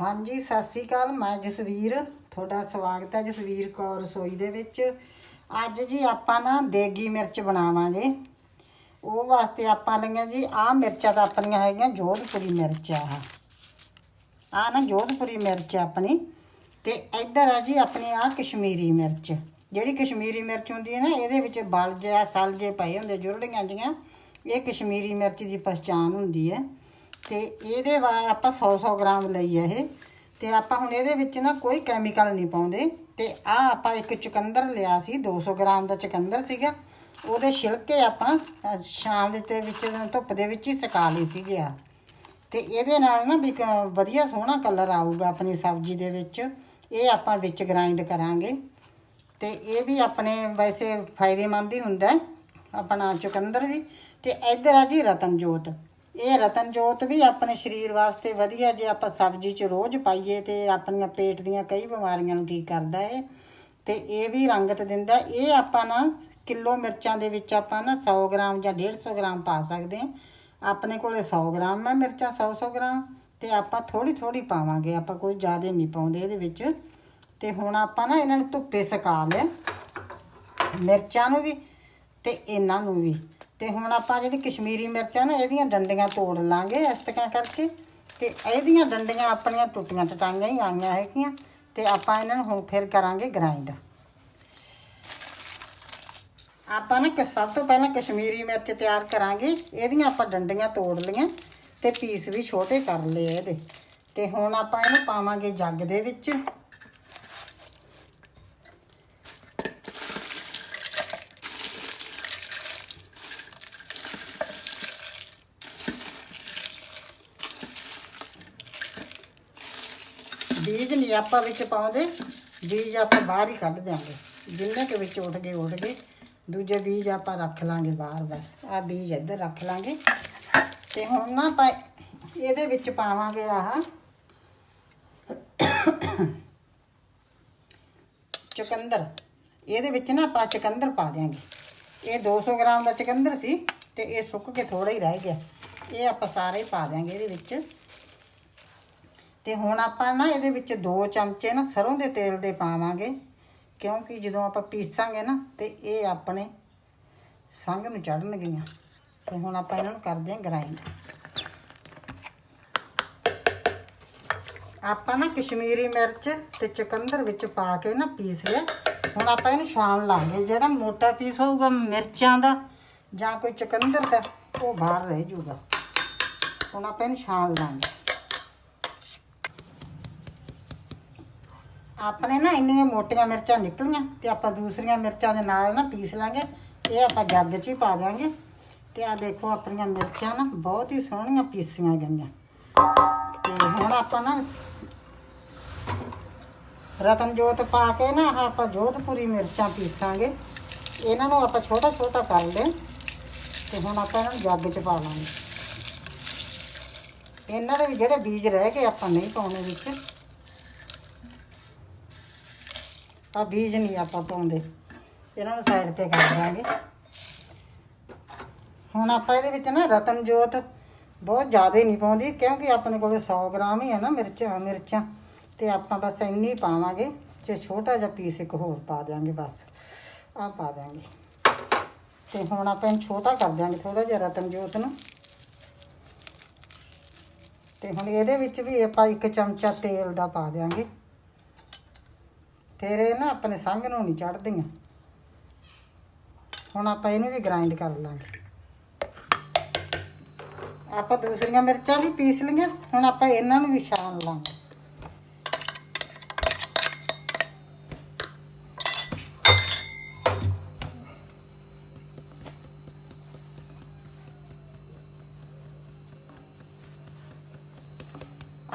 ਹਾਂਜੀ, ਸਤਿ ਸ੍ਰੀ ਅਕਾਲ। ਮੈਂ ਜਸਵੀਰ। ਤੁਹਾਡਾ ਸਵਾਗਤ ਹੈ ਜਸਵੀਰ ਕੌਰ ਰਸੋਈ ਦੇ ਵਿੱਚ। ਅੱਜ ਜੀ ਆਪਾਂ ਨਾ ਦੇਗੀ ਮਿਰਚ ਬਣਾਵਾਂਗੇ। ਉਹ ਵਾਸਤੇ ਆਪਾਂ ਲਈਆਂ ਜੀ, ਆਹ ਮਿਰਚਾਂ ਤਾਂ ਆਪਣੀਆਂ ਹੈਗੀਆਂ, ਜੋਧਪੁਰੀ ਮਿਰਚ ਆ ਆਹ। ਨਾ ਜੋਧਪੁਰੀ ਮਿਰਚ ਆਪਣੀ। ਤੇ ਇੱਧਰ ਆ ਜੀ ਆਪਣੀ ਆਹ ਕਸ਼ਮੀਰੀ ਮਿਰਚ। ਜਿਹੜੀ ਕਸ਼ਮੀਰੀ ਮਿਰਚ ਹੁੰਦੀ ਹੈ ਨਾ, ਇਹਦੇ ਵਿੱਚ ਬਲ ਜਿਹਾ ਸਲਜੇ ਪਏ ਹੁੰਦੇ ਜੁਰੜੀਆਂ ਜੀਆਂ। ਇਹ ਕਸ਼ਮੀਰੀ ਮਿਰਚ ਦੀ ਪਛਾਣ ਹੁੰਦੀ ਹੈ। ਤੇ ਇਹਦੇ ਵਾ ਆਪਾਂ 100 100 ਗ੍ਰਾਮ ਲਈ ਹੈ ਇਹ। ਤੇ ਆਪਾਂ ਹੁਣ ਇਹਦੇ ਵਿੱਚ ਨਾ ਕੋਈ ਕੈਮੀਕਲ ਨਹੀਂ ਪਾਉਂਦੇ। ਤੇ ਆ ਆਪਾਂ ਇੱਕ ਚੁਕੰਦਰ ਲਿਆ ਸੀ 200 ਗ੍ਰਾਮ ਦਾ ਚੁਕੰਦਰ ਸੀਗਾ। ਉਹਦੇ ਛਿਲਕੇ ਆਪਾਂ ਸ਼ਾਮ ਦੇ ਤੇ ਵਿੱਚ, ਧੁੱਪ ਦੇ ਵਿੱਚ ਹੀ ਸੁਕਾ ਲਈ ਸੀਗੇ ਆ। ਤੇ ਇਹਦੇ ਨਾਲ ਨਾ ਵੀ ਕ- ਵਧੀਆ ਸੋਹਣਾ ਕਲਰ ਆਊਗਾ ਆਪਣੀ ਸਬਜ਼ੀ ਦੇ ਵਿੱਚ। ਇਹ ਆਪਾਂ ਵਿੱਚ ਗ੍ਰਾਈਂਡ ਕਰਾਂਗੇ। ਤੇ ਇਹ ਵੀ ਆਪਣੇ ਵੈਸੇ ਫਾਇਦੇਮੰਦ ਹੀ ਹੁੰਦਾ ਆਪਣਾ ਚੁਕੰਦਰ ਵੀ। ਤੇ ਇੱਧਰ ਆ ਜੀ ਰਤਨ ਜੋਤ ਇਹ ਰਤਨ ਜੋਤ ਵੀ ਆਪਣੇ ਸਰੀਰ ਵਾਸਤੇ ਵਧੀਆ ਜੇ ਆਪਾਂ ਸਬਜ਼ੀ 'ਚ ਰੋਜ਼ ਪਾਈਏ ਤੇ ਆਪਣੀਆਂ ਪੇਟ ਦੀਆਂ ਕਈ ਬਿਮਾਰੀਆਂ ਨੂੰ ਠੀਕ ਕਰਦਾ ਹੈ ਤੇ ਇਹ ਵੀ ਰੰਗਤ ਦਿੰਦਾ ਇਹ ਆਪਾਂ ਨਾ ਕਿਲੋ ਮਿਰਚਾਂ ਦੇ ਵਿੱਚ ਆਪਾਂ ਨਾ 100 ਗ੍ਰਾਮ ਜਾਂ 150 ਗ੍ਰਾਮ ਪਾ ਸਕਦੇ ਹਾਂ ਆਪਣੇ ਕੋਲੇ 100 ਗ੍ਰਾਮ ਹੈ ਮਿਰਚਾਂ 100 100 ਗ੍ਰਾਮ ਤੇ ਆਪਾਂ ਥੋੜੀ ਥੋੜੀ ਪਾਵਾਂਗੇ। ਆਪਾਂ ਕੋਈ ਜ਼ਿਆਦਾ ਨਹੀਂ ਪਾਉਂਦੇ ਇਹਦੇ ਵਿੱਚ। ਤੇ ਹੁਣ ਆਪਾਂ ਨਾ ਇਹਨਾਂ ਨੂੰ ਧੁੱਪੇ ਸੁਕਾ ਲਿਆ। ਮਿਰਚਾਂ ਨੂੰ ਵੀ ਤੇ ਇਹਨਾਂ ਨੂੰ ਵੀ। ਤੇ ਹੁਣ ਆਪਾਂ ਜਿਹੜੀ ਕਸ਼ਮੀਰੀ ਮਿਰਚਾਂ ਨਾ, ਇਹਦੀਆਂ ਡੰਡੀਆਂ ਤੋੜ ਲਾਂਗੇ ਇਸ ਤਰ੍ਹਾਂ ਕਰਕੇ। ਤੇ ਇਹਦੀਆਂ ਡੰਡੀਆਂ ਆਪਣੀਆਂ ਟੁੱਟੀਆਂ ਟਟਾਈਆਂ ਹੀ ਆਈਆਂ ਹੈਗੀਆਂ ਤੇ ਆਪਾਂ ਇਹਨਾਂ ਨੂੰ ਹੁਣ ਫਿਰ ਕਰਾਂਗੇ ਗ੍ਰਾਈਂਡ ਆਪਾਂ ਨਾ ਸਭ ਤੋਂ ਪਹਿਲਾਂ ਕਸ਼ਮੀਰੀ ਮਿਰਚ ਤਿਆਰ ਕਰਾਂਗੇ, ਇਹਦੀਆਂ ਆਪਾਂ ਡੰਡੀਆਂ ਤੋੜ ਲਈਆਂ ਤੇ ਪੀਸ ਵੀ ਛੋਟੇ ਕਰ ਲਏ ਇਹਦੇ। ਤੇ ਹੁਣ ਆਪਾਂ ਇਹਨੂੰ ਪਾਵਾਂਗੇ ਜੱਗ ਦੇ ਵਿੱਚ। ਬੀਜ ਨਹੀਂ ਆਪਾਂ ਵਿੱਚ ਪਾਉਂਦੇ, ਬੀਜ ਆਪਾਂ ਬਾਹਰ ਹੀ ਕੱਢ ਦਿਆਂਗੇ। ਜਿੰਨੇ ਕੇ ਵਿੱਚ ਉੱਠ ਗਏ ਉੱਠ ਗਏ। ਦੂਜੇ ਬੀਜ ਆਪਾਂ ਰੱਖ ਲਾਂਗੇ ਬਾਹਰ ਬਸ। ਆ ਬੀਜ ਇੱਧਰ ਰੱਖ ਲਾਂਗੇ। ਤੇ ਹੁਣ ਨਾ ਆਪਾਂ ਇਹਦੇ ਵਿੱਚ ਪਾਵਾਂਗੇ ਆਹ ਚੁਕੰਦਰ। ਇਹਦੇ ਵਿੱਚ ਨਾ ਆਪਾਂ ਚੁਕੰਦਰ ਪਾ ਦਿਆਂਗੇ। ਇਹ 200 ਗ੍ਰਾਮ ਦਾ ਚੁਕੰਦਰ ਸੀ ਤੇ ਇਹ ਸੁੱਕ ਕੇ ਥੋੜਾ ਹੀ ਰਹਿ ਗਿਆ। ਇਹ ਆਪਾਂ ਸਾਰੇ ਹੀ ਪਾ ਦਿਆਂਗੇ ਇਹਦੇ ਵਿੱਚ। ਤੇ ਹੁਣ ਆਪਾਂ ਨਾ ਇਹਦੇ ਵਿੱਚ 2 ਚਮਚੇ ਨਾ ਸਰੋਂ ਦੇ ਤੇਲ ਦੇ ਪਾਵਾਂਗੇ, ਕਿਉਂਕਿ ਜਦੋਂ ਆਪਾਂ ਪੀਸਾਂਗੇ ਨਾ ਤੇ ਇਹ ਆਪਣੇ ਸੰਗ ਨੂੰ ਚੜਨਗੀਆਂ ਤੇ ਹੁਣ ਆਪਾਂ ਇਹਨਾਂ ਨੂੰ ਕਰਦੇ ਹਾਂ ਗ੍ਰਾਈਂਡ ਆਪਾਂ ਨਾ ਕਸ਼ਮੀਰੀ ਮਿਰਚ ਤੇ ਚੁਕੰਦਰ ਵਿੱਚ ਪਾ ਕੇ ਨਾ ਪੀਸ ਲਿਆ। ਹੁਣ ਆਪਾਂ ਇਹਨੂੰ ਛਾਣ ਲਾਂਗੇ। ਜਿਹੜਾ ਮੋਟਾ ਪੀਸ ਹੋਊਗਾ ਮਿਰਚਾਂ ਦਾ ਜਾਂ ਕੋਈ ਚੁਕੰਦਰ ਦਾ, ਉਹ ਬਾਹਰ ਰਹਿ ਜਾਊਗਾ ਹੁਣ ਆਪਾਂ ਇਹਨੂੰ ਛਾਣ ਲਾਂਗੇ। ਆਪਣੇ ਨਾ ਇੰਨੀਆਂ ਮੋਟੀਆਂ ਮਿਰਚਾਂ ਨਿਕਲੀਆਂ ਤੇ ਆਪਾਂ ਦੂਸਰੀਆਂ ਮਿਰਚਾਂ ਦੇ ਨਾਲ ਨਾ ਪੀਸ ਲਾਂਗੇ। ਇਹ ਆਪਾਂ ਜੱਗ 'ਚ ਹੀ ਪਾ ਦਾਂਗੇ ਤੇ ਆ ਦੇਖੋ ਆਪਣੀਆਂ ਮਿਰਚਾਂ ਨਾ ਬਹੁਤ ਹੀ ਸੋਹਣੀਆਂ ਪੀਸੀਆਂ ਗਈਆਂ। ਤੇ ਹੁਣ ਆਪਾਂ ਨਾ ਰਤਨ ਜੋਤ ਪਾ ਕੇ ਨਾ ਆਪਾਂ ਜੋਧਪੁਰੀ ਮਿਰਚਾਂ ਪੀਸਾਂਗੇ। ਇਹਨਾਂ ਨੂੰ ਆਪਾਂ ਛੋਟਾ ਛੋਟਾ ਕਰ ਲਿਆ ਤੇ ਹੁਣ ਆਪਾਂ ਇਹਨਾਂ ਨੂੰ ਜੱਗ 'ਚ ਪਾ ਲਾਂਗੇ। ਇਹਨਾਂ ਦੇ ਵੀ ਜਿਹੜੇ ਬੀਜ ਰਹਿ ਗਏ ਆਪਾਂ ਨਹੀਂ ਪਾਉਣੇ ਵਿੱਚ। ਆ ਬੀਜ ਨਹੀਂ ਆਪਾਂ ਪਾਉਂਦੇ। ਇਹਨਾਂ ਨੂੰ ਸਾਈਡ ਤੇ ਕਰ ਦਾਂਗੇ। ਹੁਣ ਆਪਾਂ ਇਹਦੇ ਵਿੱਚ ਨਾ ਰਤਨਜੋਤ ਬਹੁਤ ਜ਼ਿਆਦਾ ਨਹੀਂ ਪਾਉਂਦੀ, ਕਿਉਂਕਿ ਆਪਣੇ ਕੋਲ 100 ਗ੍ਰਾਮ ਹੀ ਹੈ ਨਾ ਮਿਰਚਾਂ ਮਿਰਚਾਂ। ਤੇ ਆਪਾਂ ਬਸ ਇੰਨੀ ਪਾਵਾਂਗੇ, ਜੇ ਛੋਟਾ ਜਿਹਾ ਪੀਸ ਇੱਕ ਹੋਰ ਪਾ ਦਿਆਂਗੇ ਬਸ। ਆ ਪਾ ਦਿਆਂਗੇ। ਤੇ ਹੁਣ ਆਪਾਂ ਇਹਨੂੰ ਛੋਟਾ ਕਰ ਦਿਆਂਗੇ ਥੋੜਾ ਜਿਹਾ ਰਤਨ ਜੋਤ ਨੂੰ। ਤੇ ਹੁਣ ਇਹਦੇ ਵਿੱਚ ਵੀ ਆਪਾਂ ਇੱਕ ਚਮਚਾ ਤੇਲ ਦਾ ਪਾ ਦਿਆਂਗੇ। ਫਿਰ ਇਹ ਨਾ ਆਪਣੇ ਸੰਗ ਨੂੰ ਨਹੀਂ ਚੜਦੀਆਂ ਹੁਣ ਆਪਾਂ ਇਹਨੂੰ ਵੀ ਗ੍ਰਾਈਂਡ ਕਰ ਲਾਂਗੇ। ਆਪਾਂ ਦੂਸਰੀਆਂ ਮਿਰਚਾਂ ਵੀ ਪੀਸ ਲਈਆਂ, ਹੁਣ ਆਪਾਂ ਇਹਨਾਂ ਨੂੰ ਵੀ ਛਾਣ ਲਾਂਗੇ।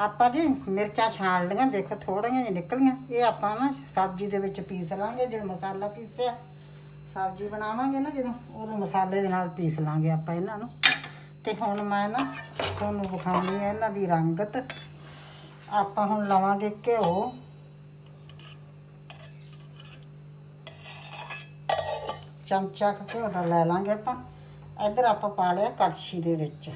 ਆਪਾਂ ਜੀ ਮਿਰਚਾਂ ਛਾਣ ਲਈਆਂ ਦੇਖੋ ਥੋੜੀਆਂ ਜਿਹੀਆਂ ਨਿਕਲੀਆਂ। ਇਹ ਆਪਾਂ ਨਾ ਸਬਜ਼ੀ ਦੇ ਵਿੱਚ ਪੀਸ ਲਾਂਗੇ ਜਦੋਂ ਮਸਾਲਾ ਪੀਸਿਆ। ਸਬਜ਼ੀ ਬਣਾਵਾਂਗੇ ਨਾ ਜਦੋਂ, ਉਦੋਂ ਮਸਾਲੇ ਦੇ ਨਾਲ ਪੀਸ ਲਾਂਗੇ ਆਪਾਂ ਇਹਨਾਂ ਨੂੰ। ਤੇ ਹੁਣ ਮੈਂ ਨਾ ਤੁਹਾਨੂੰ ਵਿਖਾਉਣੀ ਹੈ ਇਹਨਾਂ ਦੀ ਰੰਗਤ। ਆਪਾਂ ਹੁਣ ਲਵਾਂਗੇ ਘਿਓ। ਚਮਚਾ ਕੁ ਘਿਓ ਦਾ ਲੈ ਲਾਂਗੇ ਆਪਾਂ। ਇੱਧਰ ਆਪਾਂ ਪਾ ਲਿਆ ਕੜਛੀ ਦੇ ਵਿੱਚ।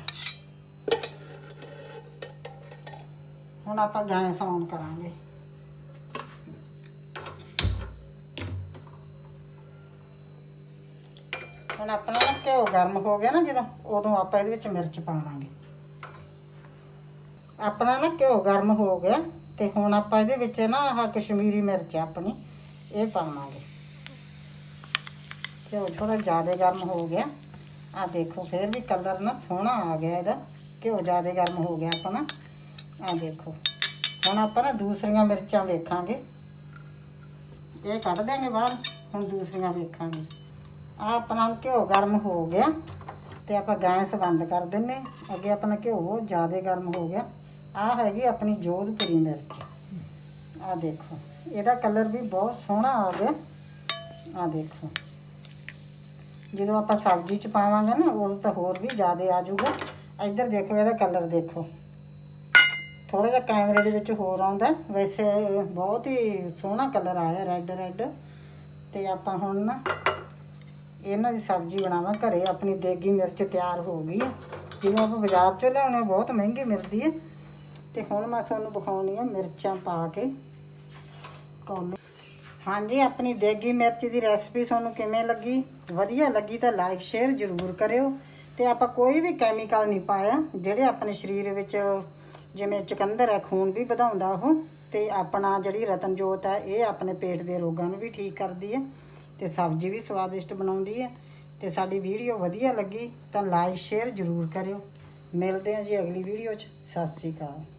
ਹੁਣ ਆਪਾਂ ਗੈਸ ਔਨ ਕਰਾਂਗੇ। ਹੁਣ ਆਪਣਾ ਨਾ ਘਿਓ ਗਰਮ ਹੋ ਗਿਆ ਨਾ ਜਦੋਂ, ਉਦੋਂ ਆਪਾਂ ਇਹਦੇ ਵਿੱਚ ਮਿਰਚ ਪਾਵਾਂਗੇ। ਆਪਣਾ ਨਾ ਘਿਓ ਗਰਮ ਹੋ ਗਿਆ ਤੇ ਹੁਣ ਆਪਾਂ ਇਹਦੇ ਵਿੱਚ ਨਾ ਆਹ ਕਸ਼ਮੀਰੀ ਮਿਰਚ ਆਪਣੀ, ਇਹ ਪਾਵਾਂਗੇ। ਘਿਓ ਥੋੜਾ ਜ਼ਿਆਦਾ ਗਰਮ ਹੋ ਗਿਆ। ਆ ਦੇਖੋ, ਫੇਰ ਵੀ ਕਲਰ ਨਾ ਸੋਹਣਾ ਆ ਗਿਆ ਇਹਦਾ। ਘਿਓ ਜ਼ਿਆਦਾ ਗਰਮ ਹੋ ਗਿਆ ਆਪਣਾ। ਆ ਦੇਖੋ। ਹੁਣ ਆਪਾਂ ਨਾ ਦੂਸਰੀਆਂ ਮਿਰਚਾਂ ਵੇਖਾਂਗੇ। ਇਹ ਕੱਢ ਦਾਂਗੇ ਬਾਹਰ, ਹੁਣ ਦੂਸਰੀਆਂ ਵੇਖਾਂਗੇ। ਆ ਆਪਣਾ ਘਿਓ ਗਰਮ ਹੋ ਗਿਆ ਤੇ ਆਪਾਂ ਗੈਸ ਬੰਦ ਕਰ ਦਿੰਨੇ ਅੱਗੇ ਆਪਣਾ ਘਿਓ ਜ਼ਿਆਦਾ ਗਰਮ ਹੋ ਗਿਆ। ਆ ਹੈਗੀ ਆਪਣੀ ਜੋਧਪੁਰੀ ਮਿਰਚ। ਆ ਦੇਖੋ, ਇਹਦਾ ਕਲਰ ਵੀ ਬਹੁਤ ਸੋਹਣਾ ਆ ਗਿਆ। ਆ ਦੇਖੋ। ਜਦੋਂ ਆਪਾਂ ਸਬਜ਼ੀ ਚ ਪਾਵਾਂਗੇ ਨਾ, ਉਦੋਂ ਤਾਂ ਹੋਰ ਵੀ ਜ਼ਿਆਦਾ ਆ ਜਾਊਗਾ। ਇੱਧਰ ਦੇਖੋ, ਇਹਦਾ ਕਲਰ ਦੇਖੋ। ਥੋੜਾ ਜਿਹਾ ਕੈਮਰੇ ਦੇ ਵਿੱਚ ਹੋਰ ਆਉਂਦਾ ਵੈਸੇ ਬਹੁਤ ਹੀ ਸੋਹਣਾ ਕਲਰ ਆਇਆ ਰੈੱਡ ਰੈੱਡ ਤੇ ਆਪਾਂ ਹੁਣ ਨਾ ਇਹਨਾਂ ਦੀ ਸਬਜ਼ੀ ਬਣਾਵਾਂ ਘਰੇ। ਆਪਣੀ ਦੇਗੀ ਮਿਰਚ ਤਿਆਰ ਹੋ ਗਈ ਹੈ। ਜਿਵੇਂ ਆਪਾਂ ਬਾਜ਼ਾਰ ਚੋਂ ਲਿਆਉਣੇ ਬਹੁਤ ਮਹਿੰਗੀ ਮਿਲਦੀ ਹੈ। ਤੇ ਹੁਣ ਮੈਂ ਤੁਹਾਨੂੰ ਦਿਖਾਉਣੀ ਆ ਮਿਰਚਾਂ ਪਾ ਕੇ। ਕੌਲੇ ਹਾਂਜੀ, ਆਪਣੀ ਦੇਗੀ ਮਿਰਚ ਦੀ ਰੈਸਪੀ ਤੁਹਾਨੂੰ ਕਿਵੇਂ ਲੱਗੀ? ਵਧੀਆ ਲੱਗੀ ਤਾਂ ਲਾਈਕ ਸ਼ੇਅਰ ਜ਼ਰੂਰ ਕਰਿਓ। ਤੇ ਆਪਾਂ ਕੋਈ ਵੀ ਕੈਮੀਕਲ ਨਹੀਂ ਪਾਇਆ, ਜਿਹੜੇ ਆਪਣੇ ਸਰੀਰ ਵਿੱਚ ਜਿਵੇਂ ਚੁਕੰਦਰ ਹੈ, ਖੂਨ ਵੀ ਵਧਾਉਂਦਾ ਉਹ ਤੇ ਆਪਣਾ ਜਿਹੜੀ ਰਤਨਜੋਤ ਹੈ, ਇਹ ਆਪਣੇ ਪੇਟ ਦੇ ਰੋਗਾਂ ਨੂੰ ਵੀ ਠੀਕ ਕਰਦੀ ਹੈ ਤੇ ਸਬਜ਼ੀ ਵੀ ਸਵਾਦਿਸ਼ਟ ਬਣਾਉਂਦੀ ਹੈ ਤੇ ਸਾਡੀ ਵੀਡੀਓ ਵਧੀਆ ਲੱਗੀ ਤਾਂ ਲਾਈਕ ਸ਼ੇਅਰ ਜ਼ਰੂਰ ਕਰਿਓ। ਮਿਲਦੇ ਹਾਂ ਜੀ ਅਗਲੀ ਵੀਡੀਓ 'ਚ। ਸਤਿ ਸ਼੍ਰੀ ਅਕਾਲ।